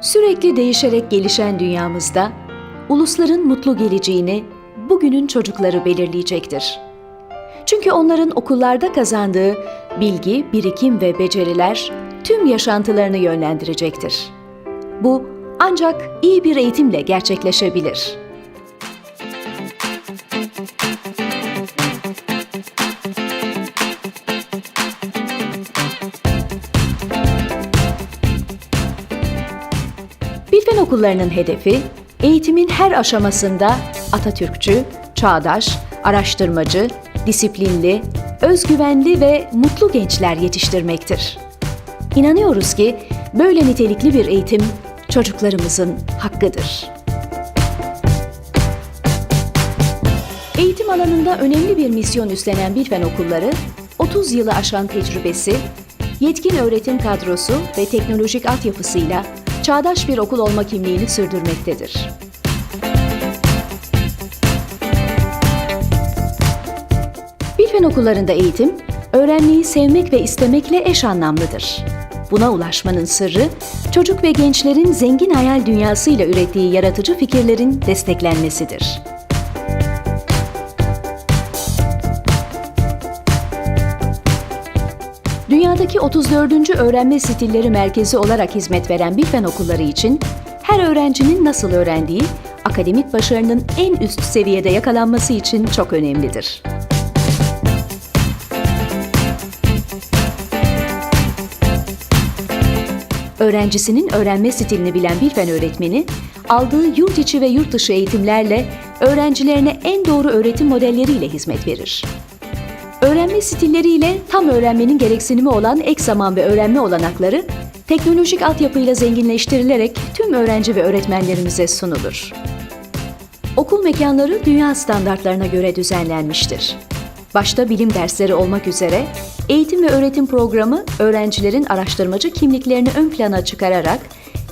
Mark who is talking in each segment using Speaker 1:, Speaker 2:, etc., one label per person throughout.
Speaker 1: Sürekli değişerek gelişen dünyamızda ulusların mutlu geleceğini bugünün çocukları belirleyecektir. Çünkü onların okullarda kazandığı bilgi, birikim ve beceriler tüm yaşantılarını yönlendirecektir. Bu ancak iyi bir eğitimle gerçekleşebilir. Bilfen okullarının hedefi, eğitimin her aşamasında Atatürkçü, çağdaş, araştırmacı, disiplinli, özgüvenli ve mutlu gençler yetiştirmektir. İnanıyoruz ki böyle nitelikli bir eğitim çocuklarımızın hakkıdır. Eğitim alanında önemli bir misyon üstlenen Bilfen okulları, 30 yılı aşan tecrübesi, yetkin öğretim kadrosu ve teknolojik altyapısıyla çağdaş bir okul olma kimliğini sürdürmektedir. Bilfen okullarında eğitim, öğrenmeyi sevmek ve istemekle eş anlamlıdır. Buna ulaşmanın sırrı, çocuk ve gençlerin zengin hayal dünyasıyla ürettiği yaratıcı fikirlerin desteklenmesidir. Dünyadaki 34. Öğrenme Stilleri Merkezi olarak hizmet veren Bilfen okulları için her öğrencinin nasıl öğrendiği, akademik başarının en üst seviyede yakalanması için çok önemlidir. Öğrencisinin öğrenme stilini bilen Bilfen öğretmeni, aldığı yurt içi ve yurt dışı eğitimlerle öğrencilerine en doğru öğretim modelleriyle hizmet verir. Öğrenme stilleriyle tam öğrenmenin gereksinimi olan ek zaman ve öğrenme olanakları teknolojik altyapıyla zenginleştirilerek tüm öğrenci ve öğretmenlerimize sunulur. Okul mekanları dünya standartlarına göre düzenlenmiştir. Başta bilim dersleri olmak üzere eğitim ve öğretim programı öğrencilerin araştırmacı kimliklerini ön plana çıkararak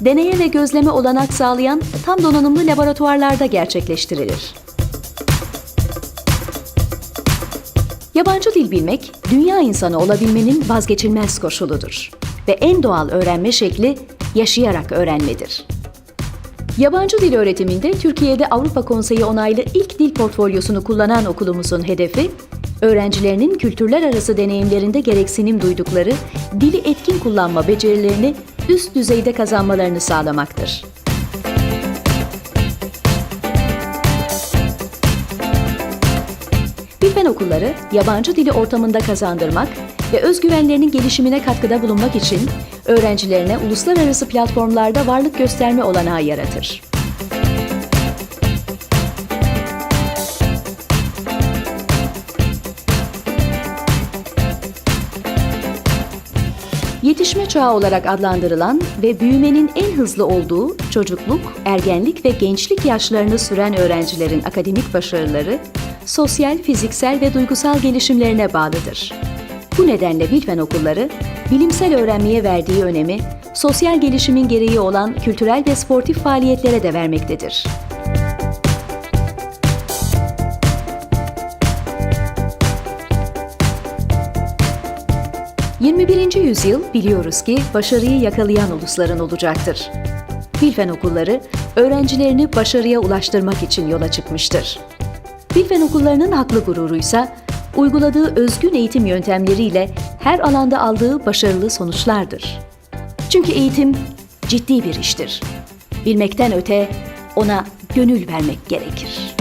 Speaker 1: deneye ve gözleme olanak sağlayan tam donanımlı laboratuvarlarda gerçekleştirilir. Yabancı dil bilmek, dünya insanı olabilmenin vazgeçilmez koşuludur. Ve en doğal öğrenme şekli yaşayarak öğrenmedir. Yabancı dil öğretiminde Türkiye'de Avrupa Konseyi onaylı ilk dil portfolyosunu kullanan okulumuzun hedefi, öğrencilerinin kültürler arası deneyimlerinde gereksinim duydukları dili etkin kullanma becerilerini üst düzeyde kazanmalarını sağlamaktır. Bilfen okulları yabancı dili ortamında kazandırmak ve özgüvenlerinin gelişimine katkıda bulunmak için öğrencilerine uluslararası platformlarda varlık gösterme olanağı yaratır. Yetişme çağı olarak adlandırılan ve büyümenin en hızlı olduğu çocukluk, ergenlik ve gençlik yaşlarını süren öğrencilerin akademik başarıları, sosyal, fiziksel ve duygusal gelişimlerine bağlıdır. Bu nedenle Bilfen okulları, bilimsel öğrenmeye verdiği önemi, sosyal gelişimin gereği olan kültürel ve sportif faaliyetlere de vermektedir. 21. yüzyıl biliyoruz ki başarıyı yakalayan ulusların olacaktır. Bilfen okulları öğrencilerini başarıya ulaştırmak için yola çıkmıştır. Bilfen okullarının haklı gururuysa uyguladığı özgün eğitim yöntemleriyle her alanda aldığı başarılı sonuçlardır. Çünkü eğitim ciddi bir iştir. Bilmekten öte ona gönül vermek gerekir.